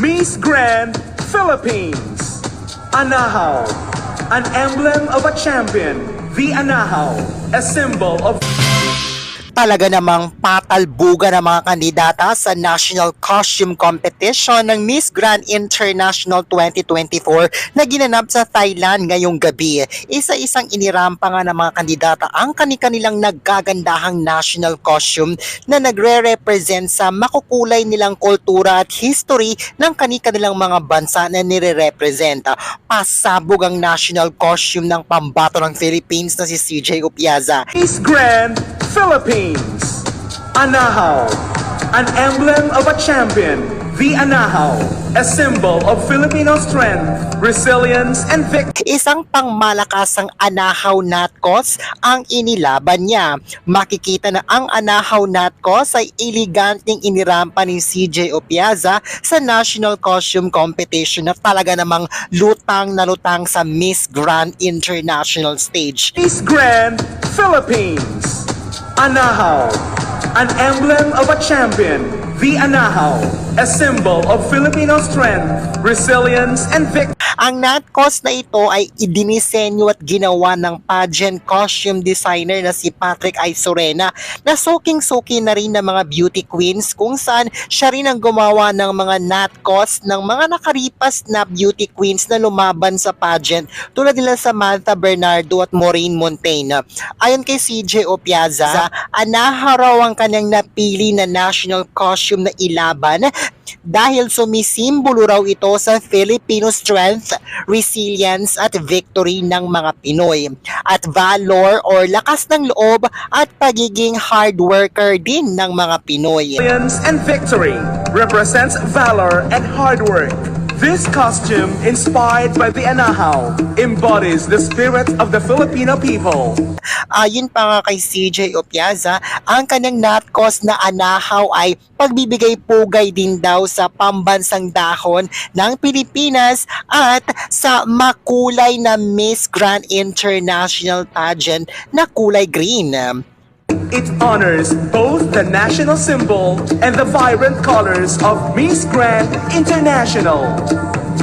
Miss Grand Philippines. Anahaw, an emblem of a champion. The Anahaw, a symbol of talaga namang patalbugan ng mga kandidata sa National Costume Competition ng Miss Grand International 2024 na ginanap sa Thailand ngayong gabi. Isa-isang inirampa nga ng mga kandidata ang kanilang naggagandahang national costume na nagre-represent sa makukulay nilang kultura at history ng kanilang mga bansa na nire-represent. Pasabog ang national costume ng pambato ng Philippines na si CJ Upiaza. Miss Grand Philippines. Anahaw, an emblem of a champion. The Anahaw, a symbol of Filipino strength, resilience, and victory. Isang pangmalakasang anahaw natkos ang inilaban niya. Makikita na ang anahaw natkos ay eleganteng inirampa ni CJ Opiaza sa National Costume Competition na talaga namang lutang na lutang sa Miss Grand International stage. Miss Grand Philippines. Anahaw, an emblem of a champion. The Anahaw, a symbol of Filipino strength, resilience, and victory. Ang natkos na ito ay idinisenyo at ginawa ng pageant costume designer na si Patrick Isorena na suking-suki na rin ng mga beauty queens kung saan siya rin ang gumawa ng mga natkos ng mga nakaripas na beauty queens na lumaban sa pageant tulad nila Samantha Bernardo at Maureen Montaigne. Ayon kay CJ Opiaza, anaharaw ang kanyang napili na national costume na ilaban dahil sumisimbolo raw ito sa Filipino strength, resilience at victory ng mga Pinoy at valor or lakas ng loob at pagiging hard worker din ng mga Pinoy. Resilience and victory represents valor and hard work. This costume, inspired by the Anahaw, embodies the spirit of the Filipino people. Ayon pa nga kay CJ Opiaza, ang kanyang natkos na anahaw ay pagbibigay pugay din daw sa pambansang dahon ng Pilipinas at sa makulay na Miss Grand International pageant na kulay green. It honors both the national symbol and the vibrant colors of Miss Grand International.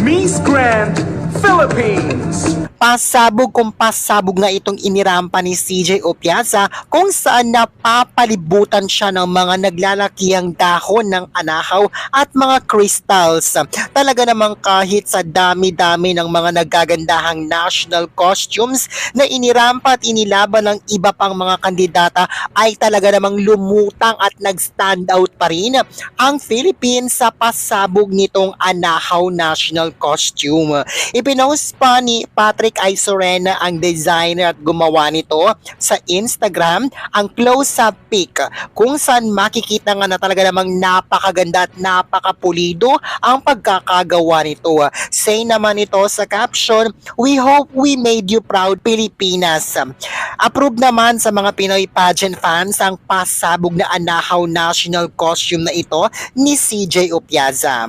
Miss Grand Philippines. Pasabog kung pasabog nga itong inirampa ni CJ Opiaza kung saan napapalibutan siya ng mga naglalakihang dahon ng anahaw at mga crystals. Talaga namang kahit sa dami-dami ng mga nagagandahang national costumes na inirampa at inilaban ng iba pang mga kandidata ay talaga namang lumutang at nag-stand out pa rin ang Philippines sa pasabog nitong anahaw national costume. Ipinost pa ni Patrick Isorena ang designer at gumawa nito sa Instagram ang close-up pic kung saan makikita nga na talaga namang napakaganda at napakapulido ang pagkakagawa nito. Say naman ito sa caption, We hope we made you proud Pilipinas. Approved naman sa mga Pinoy pageant fans ang pasabog na anahaw national costume na ito ni CJ Opiaza.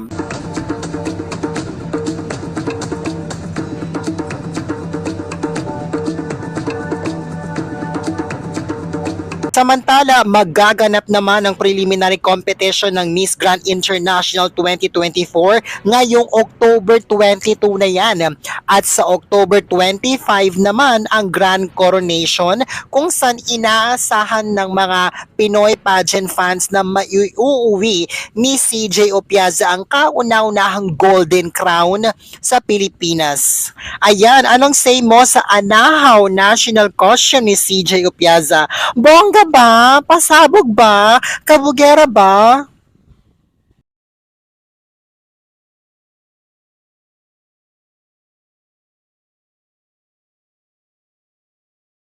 Samantala, magaganap naman ang preliminary competition ng Miss Grand International 2024 ngayong October 22 na yan. At sa October 25 naman ang Grand Coronation kung saan inaasahan ng mga Pinoy pageant fans na maiuuwi ni CJ Opiaza ang kauna-unahang Golden Crown sa Pilipinas. Ayan, anong say mo sa Anahaw National Costume ni CJ Opiaza? Bongga ba? Pasabog ba? Kabugera ba?